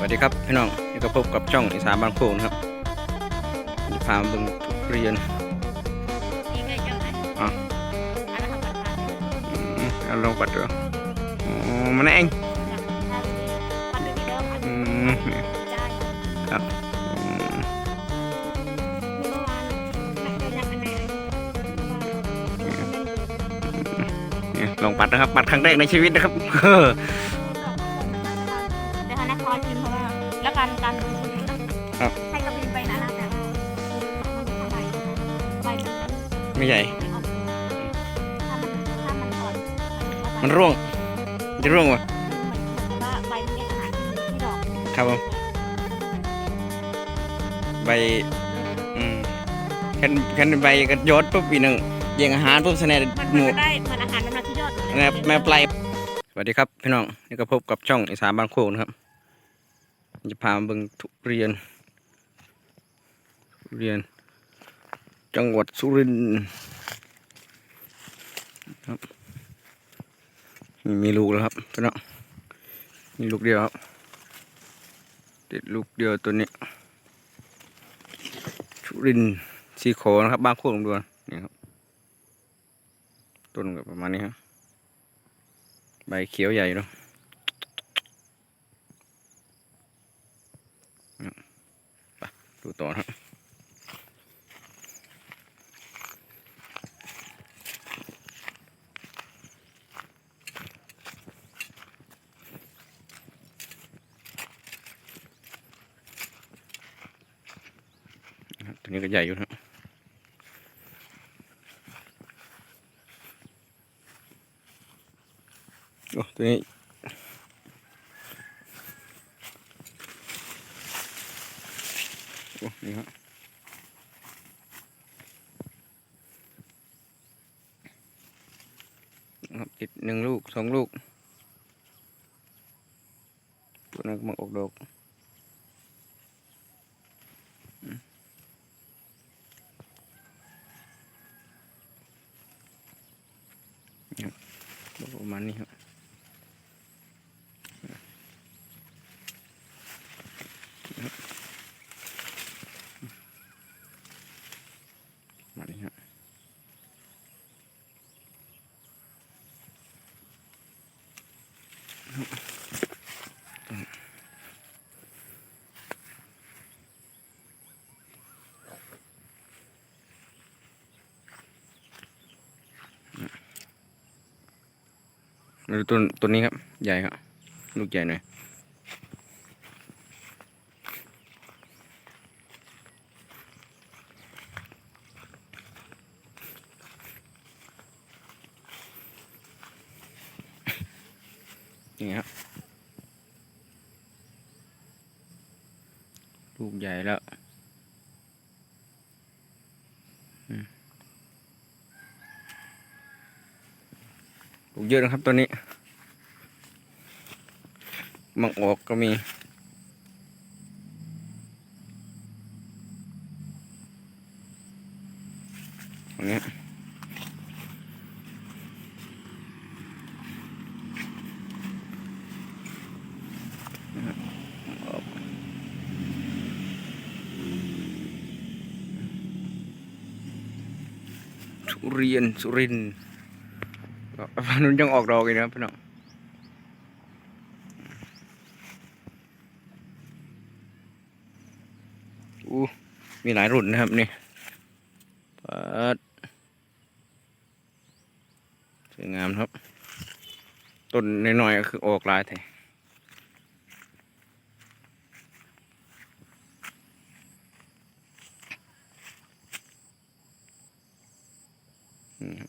วัสดีครับพี่น้องนี่ก็พบกับช่องอีสานบางโคกนะครับจะพามาเบึงทุเรียนนี่ไงเจ้าไหมอะอันนั้นทำปัญหาอืมเอาลองปัดดูอ๋อมันเองถ้าวันนี้เดิมอันอืนี้มนี่ได้ครับอืมเมื่อวานใครเดินยังอันไหนนี่ลองปัดนะครับ ปัดครั้งแรกในชีวิตนะครับ นักคอยชิมเพราะว่าแล้วการการดูคนนี้ต้องให้กระบินไปนะนะแต่ว่ามันทำไมใบมันไม่ใหญ่ไม่ออกถ้ามันถ้ามันอ่อนมันร่วงจะร่วงวะเหมือนว่าใบมันเนี่ยอาหารที่ดอกครับผมใบอืมแค่แค่ใบก็ยอดปุ๊บอีกหนึ่งแย่งอาหารปุ๊บแสดงมันหมันมูจะได้เหมือนอาหารน้ำหนักที่ยอดเลยนะครับแม่ปลายสวัสดีครับพี่น้องนี่ก็พบกับช่องอีสานบางโคกนะครับ จะพามาเบิ่งทุเรียน ทุเรียน จังหวัดสุรินทร์ครับมีลูกแล้วครับพี่น้องมีลูกเดียวครับติดลูกเดียวตัวนี้สุรินทร์สีโขนะครับบ้านโคกลงดวนนี่ครับต้นก็ประมาณนี้ครับใบเขียวใหญ่เนาะไป ดูต่อนะครับตัวนี้ก็ใหญ่อยู่นะโอ้ตัวนี้ ดีครับติดหนึ่งลูกสองลูก ตัวนั้นกำลังออกดอกประมาณนี้ครับประมาณนี้ครับมา ดูต้นต้นนี้ครับ ใหญ่ครับ ลูกใหญ่หน่อยนี่ครับลูกใหญ่แล้ว ลูกเยอะนะครับตัวนี้มังออกก็มีตรงนี้ทุเรียนสุรินทร์ ก็อันนู้นยังออกดอกอีกนะครับพี่น้องอู้มีหลายรุ่นนะครับนี่ปิดสวยงามครับ ต้นน้อยๆก็คือออกลายแท้อืม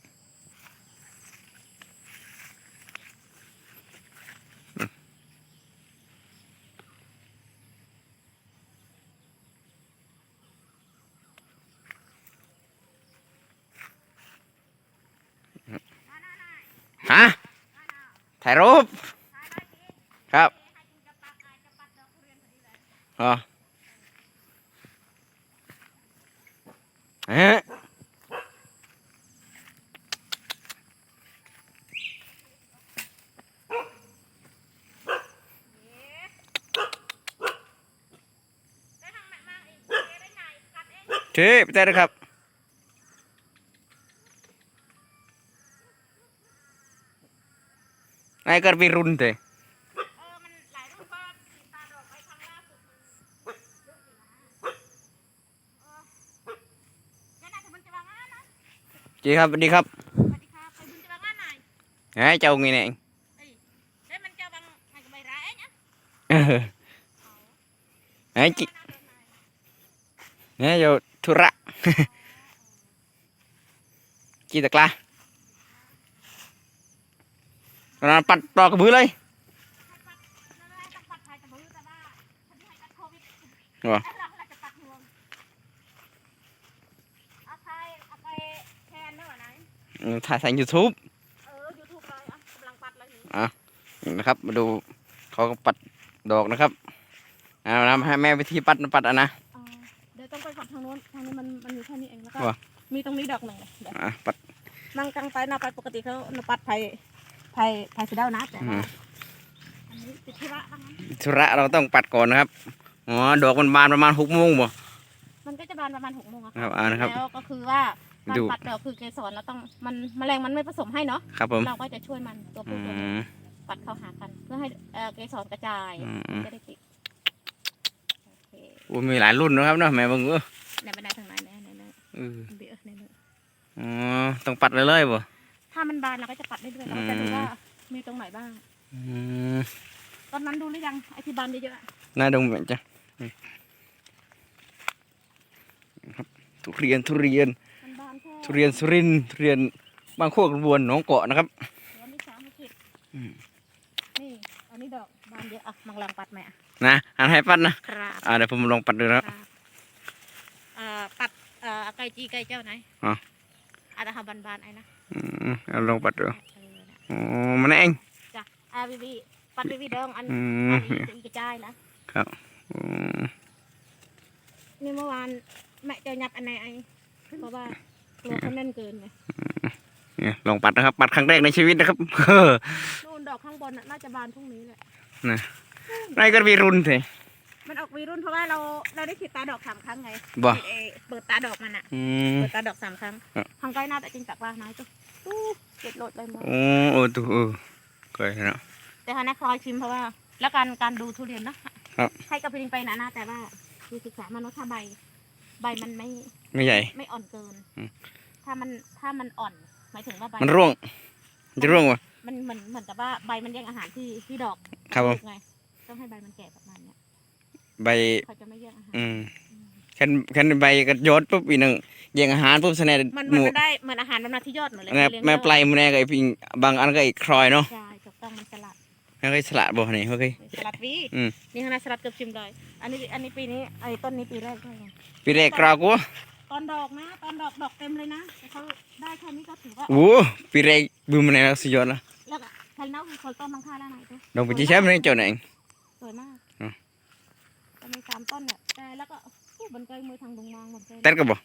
ถ่ายรูปครับฮะฮะเชฟได้เลยครับ ไอ้ก็ไปรุนเถอะเออมันหลายรูปก็ติดตาดอกไปครั้งล่าสุดเยอะอยู่นะเอองั้นนายจะบุญจะวางงานนะจีครับสวัสดีครับสวัสดีครับไปบุญจะวางงานหน่อยไอ้เจ้าไงเนี่ยเอ้ยเฮ้ยมันจะวางไงกับใบร้ายเนี่ยเออไอ้จิไอ้เจ้าธุระจีตะกลาตอ นนั้นปัดต่อกระบือเลยว่ว่ะเอาใครเอาไปแทนได้หรอไหนอืมถ่ายใส่ยูทูบเออยูทูบเลยอะกำลังปัดเลยนี่นะครับ มาดูเขาก็ปัดดอกนะครับเอานะให้แม่วิธีปัดนะปัดอะนะเออเดี๋ยวต้องไปฝักทางโน้นทางนี้มันมันอยู่แค่นี้เองแล้วก็ว่ะมีตรงนี้ดอกหนึ่งเลยเดี๋ยวอะปัดนั่งกลางไปนาไปปกติเขานปัดไผ่ ไผ่ไผ่สีดาวนะแต่อืว่ามอันนี้ติดที่ระบ้างนั้นธุระเราต้องปัดก่อนนะครับอ๋อดอกมันบานประมาณหกโมงบ่ มันก็จะบานประมาณหกโมงอะครับอ่านะครับแล้วก็คือว่าการดู ปัดดอกคือเกสรเราต้องมันแมลงมันไม่ผสมให้เนาะครับผมเราก็จะช่วยมันตัวอืผู้ตัวเมียมปัดเข้าหากัน เพื่อให้เอ่อเกสรกระจายอืมอืมจะได้ติดโอเคโอ้มีหลายรุ่นนะครับเนาะแม่เบิ่งเออในบันไดทางไหนเนี่ยเนี่ยเนี่ยเออเบี้ยเนี่ยเนี่ยอ๋อต้องปัดเลยเลยๆบ่ ถ้ามันบานเราก็จะปัดได้ด้วยเราก็จะดูว่ามีตรงไหนบ้าง อืมตอนนั้นดูหรือยังไอที่บานเยอะๆอะน่าดมเหมือนจ้ะอืมครับทุเรียนทุเรียน มันบานแค่ทุเรียนสุรินทร์ทุเรียนบางโคกระบวนหนองเกาะนะครับวันนี้สามอาทิตย์อืม นี่อันนี้ดอกบานเยอะอะมังลังปัดไหมอะนะอันให้ปัดนะ ครับอ่าเดี๋ยวผมลองปัดดูนะครับ ครับเอ่อปัดเอ่อไก่จีไก่เจ้าไหนอ๋อ อาจจะทำบานๆไอ้นะอืมเอาลองปัดดูเออนะอ๋อมันเองจ้ะอาบีบีปัดบีบีเดิงอันอือัมนนี้จะอีกกระจายนะครับอืมนี่เมื่อวานแม่เจะยับอันไหนไอ้เพราะว่ากลัวเขาแน่นเกินไงเนี่ยลองปัดนะครับ ปัดครั้งแรกในชีวิตนะครับเออนู่นดอกข้างบนน่ะน่าจะบานพรุ่งนี้แหละนายก็มีรุ่นเถอะ มันออกวีรุ่นเพราะว่าเราเราได้ฉีดตาดอกสามครั้งไงบ่ ฉีดเอเปิดตาดอกมันอะอืม เปิดตาดอกสามครั้งอะ ทางใกล้หน้าแต่จริงจักว่าน้อยจุ๊ตู้เก็บโหลดเลยหมดโอ้โอ้ตัวเออเคยเนาะ แต่ฮันนะคอยชิมเพราะว่า แล้วการการดูทุเรียนนะครับ ให้กับพิงไปนะนะแต่ว่าคือศึกษามันว่าถ้าใบ ใบมันไม่ไม่ใหญ่ ไม่อ่อนเกิน อืม ถ้ามันถ้ามันอ่อนหมายถึงว่าใบมันร่วง มันจะร่วงวะมันเหมือนเหมือนกับว่าใบมันแย่งอาหารที่ที่ดอกครับผมลูกไงต้องให้ใบมันแก่ประมาณเนี้ย ใบเขาจะไม่แย่งอาหารอืมแค่นแค่นใบก็ยอดปุ๊บอีกหนึ่งแย่งอาหารปุ๊บแสดงมันหมันมูมันได้เหมือนอาหารมันมาที่ยอดหมดเลยแม่เลี้ยงแม่ยอดปลายมันแน่ก็ไอ้พิงบางอันก็ไอ้ครอยเนาะใช่ถูกต้องมันสลัดแล้วก็ไอ้สละบ่นี่โอเคสลัดวีอืม นี่ขนาดสลัดเกือบชิมเลยอันนี้อันนี้ปีนี้ไอ้ต้นนี้ปีแรกเลยปีแรกกราวกูตอนดอกนะ ตอนดอกดอกเต็มเลยนะแต่เขาได้แค่นี้ก็ถือว่าโอ้ปีแรกบูมมันแน่แล้วสุดยอดละแล้วก็ใครเน่าคือคนต้นมังค่าแล้วไหนตัวลองไปจีแช่มันเจ้าไหนสวยมากอืมจะ มีสามต้นเนี่ยแต่แล้วก็อู้บนเกยมือทางดงนางบนเกยแต่ก็บ่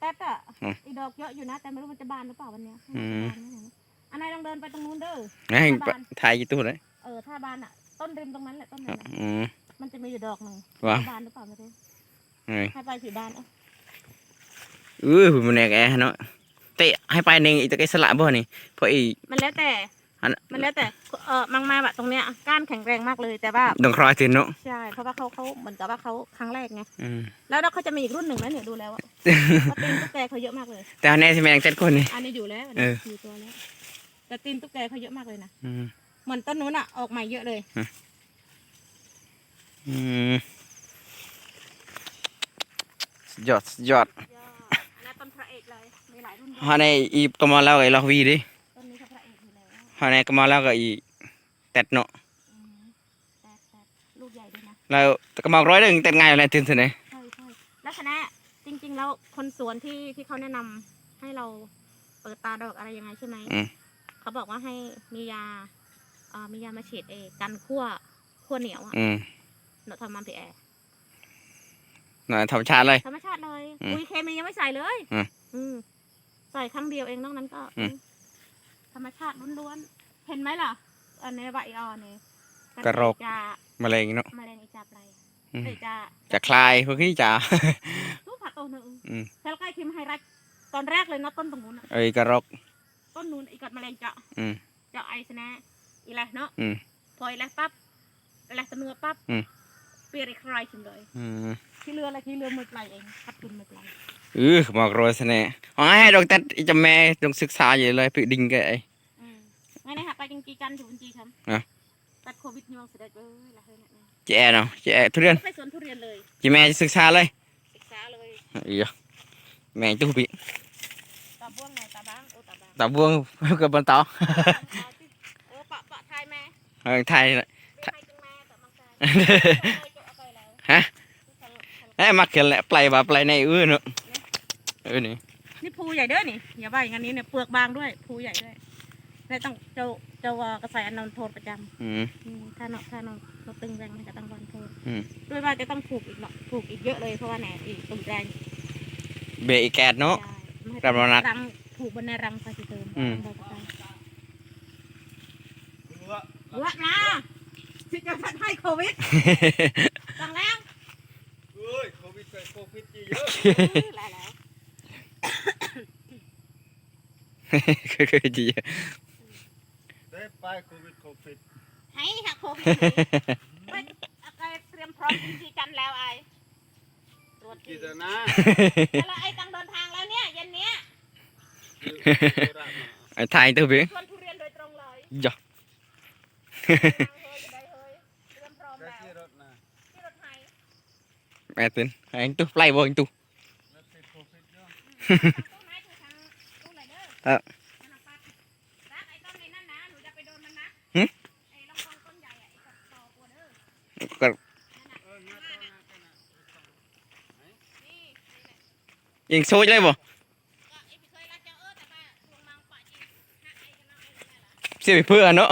แต่อะอืม อีดอกเยอะอยู่นะ แต่ไม่รู้มันจะบานหรือเปล่าวันเนี้ยอืมอันไหนลองเดินไปตรงนู้นเด้อให้ถ่ายกี่ตัวเลยเออถ้าบานอะ ต้นริมตรงนั้นแหละต้นนั้นน่ะอืมมันจะมีอยู่ดอกหนึ่งว้าวบานหรือเปล่าไม่รู้เอ้ยให้ไปสีบานเออเออมันแน่แกเนาะเตะให้ไปหนึ่งอีกตะไกสละบ่นี่เพราะอีมันแล้วแต่ อันมันแล้วแต่เออมังมาแบบตรงเนี้ยก้านแข็งแรงมากเลยแต่ว่าดองครอยตินเนาะใช่เพราะว่าเขาเขาเหมือนกับว่าเขาครั้งแรกไงอืมแล้วเขาจะมีอีกรุ่นหนึ่งแล้วเนี่ยดูแล้วอะว่าตีนตุ๊กแกเขาเยอะมากเลย แต่อันนี้ที่แม่งเจ็ดคนนี่อันนี้อยู่แล้วอันเอนี้ออยู่ตัวแล้วแต่ตีนตุ๊กแกเขาเยอะมากเลยนะอืมเหมือนต้นนู้นอะออกใหม่เยอะเลยอืมสุดยอดสุดยอดยอดอันนั้นต้นพระเอกเลยมีหลายรุ่นด้วยฮาในอีก็มาแล้วก็ไอ้ลอกวีดิ อยู่แล้วฮาในก็มาแล้วก็อีแตดเนาะอืมแต่แต่ลูกใหญ่ด้วยนะ แล้วแต่ก็มาร้อยหนึ่งแต่ไงอะไรตื่นเสนอใช่ใช่แล้วคณะจริงๆ แล้วคนสวนที่ที่เขาแนะนำให้เราเปิดตาดอกอะไรยังไงใช่ไหม อืมเขาบอกว่าให้มียาเอ่อมียามาฉีดเองกันขั้วขั้วเหนียวอะอืมเนาะทำมันพีแอร์น่ะธรรมชาติเลย ธรรมชาติเลย อืมปุ๋ยเคมียังไม่ใส่เลย อืมอืมใส่ครั้งเดียวเองนอกนั้นก็อืม ธรรมชาติล้วนๆ เห็นไหมล่ะ อันในใบออเนี่ยกระรอกจะแมลงเนาะ แมลงอีจาปลายอืมเอ้ยจะจะคลายพวกนี้จะทุกผักตัวเนอะอืมแค่ใกล้คิมไฮรักตอนแรกเลยนะต้นตรงนู้นน่ะไอ้กระรอก ต้นนู้นอีกัดแมลงเจาะอืม เจาะไอชนะอีแลเนาะอืม พออีแลปั๊บอีแลตะเนื้อปั๊บอืม เปลี่ยนอีกครายชิมเลย อืม ที่เรืออะไรที่เรือมือไกลเองขับตุนมือไกล เออหมอกโรยสแน่อ๋อให้ดอกตัดอีจะแม่ต้องศึกษาอยู่เลยไปดิ่งแกไอ้อืมงั้นนะฮะไปจังจีจันทร์ถูกจีทอะำตัดโควิดยวงเสด็จเอ้ยละเฮ้ยนะเจ๊เนาะเจ๊ทุเรียนไปสวนทุเรียนเลยเจ๊แม่จะศึกษาเลย ศึกษาเลยอีอะแม่ตู้ปีตาบ้วงไงตาบ้างโอ้ตาบ้างตาบวงกับบนเตาเอาสิเออปะปะไทยแม่เออไทยน่ะไม่ไทยจังแม่แต่มังไทยเอาไปแล้วฮะเอ้ยมักเกินแหละปลายบ่าปลายในอื้อเนาะ เออนี่นี่ภูใหญ่เด้อนี่อย่าว่าอย่างนั้นนี้เนี่ยเปลือกบางด้วยภูใหญ่ด้วยแล้วต้องเจ้าเจ้าว่ากระใสอันนนโทษประจำอืม อืมถ้าเนาะถ้าเนาะเราตึงแรงมันก็ต้องวันโทษอืม ด้วยว่าจะต้องผูกอีกเนาะผูกอีกเยอะเลยเพราะว่าแหนอีกตึงแรงเบรกอีแกดเนาะ ใช่รังรนักรังผูกบนในรังไปสิเติมอืม รังไปเวะนะที่จะทัดให้โควิดสั่งแล้วเอ้ยโควิดใส่โควิดเยอะอุ้ยหลายแล้ว คือจีได้ไปโควิดโควิดให้ค่ะโควิดไปเอาไปเตรียมพร้อมจริงๆกันแล้วไอ้ตรวจกี่กี่ตนะแล้วไอ้ต้องเดินทางแล้วเนี่ยเย็นเนี้ยไอ้ไทยตู้ปีชวนทุเรียนโดย ครับนั่นน่ะปัดรักไอ้ต้นในนั่นนะหนูจะไปโดนมันนะหึไอ้ลำโพงต้นใหญ่อะไอ้กับตอกลัวเด้อก็เอกันนะยิงโซยเลยบ่ไอ้พี่เจ้าเออแต่ว่าดวงมังปะจีฮะไอ้กันเนาะไอ้กันนั่นล่ะเสียไปเพื่อเนาะ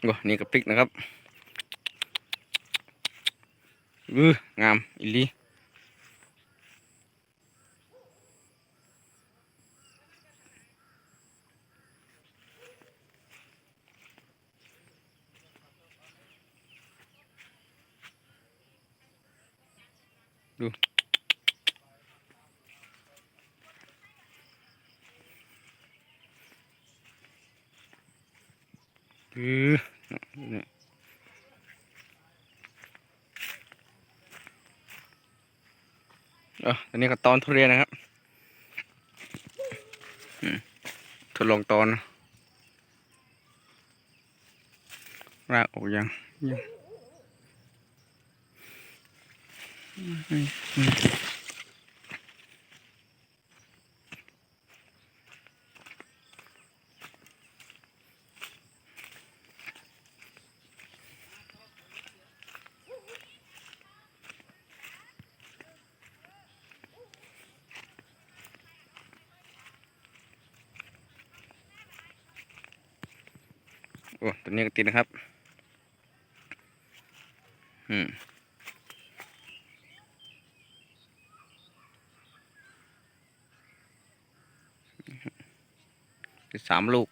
โอ้นี่กับพริกนะครับอืองามอีหลีดูอือนี่ เออตอนนี้ก็ตอนทุเรียนนะครับทดลองตอนรากออกยังยัง นี้ก็ติดนะครับ อืมสามลูก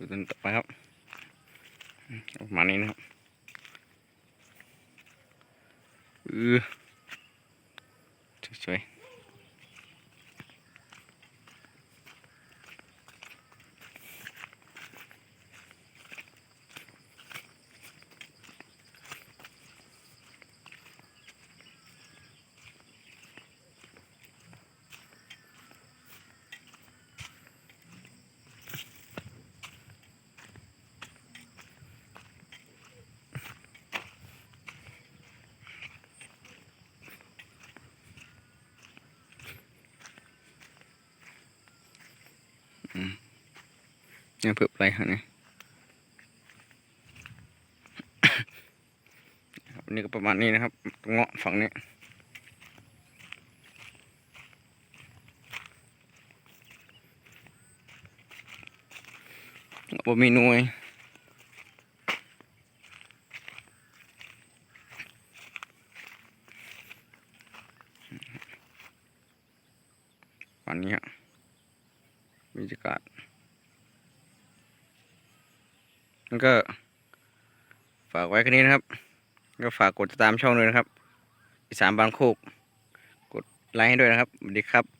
ดูต้นต่อไปครับประมาณนี้นะครับอือ เนี่ยเพื่มไปฮะเนี่นี่ก็ประมาณนี้นะครับ เงาะฝั่งนี้บ่มีหน่วย ไว้แค่นี้นะครับ ก็ฝากกดติดตามช่องด้วยนะครับอีสานบางโคก กดไลค์ให้ด้วยนะครับสวัสดีครับ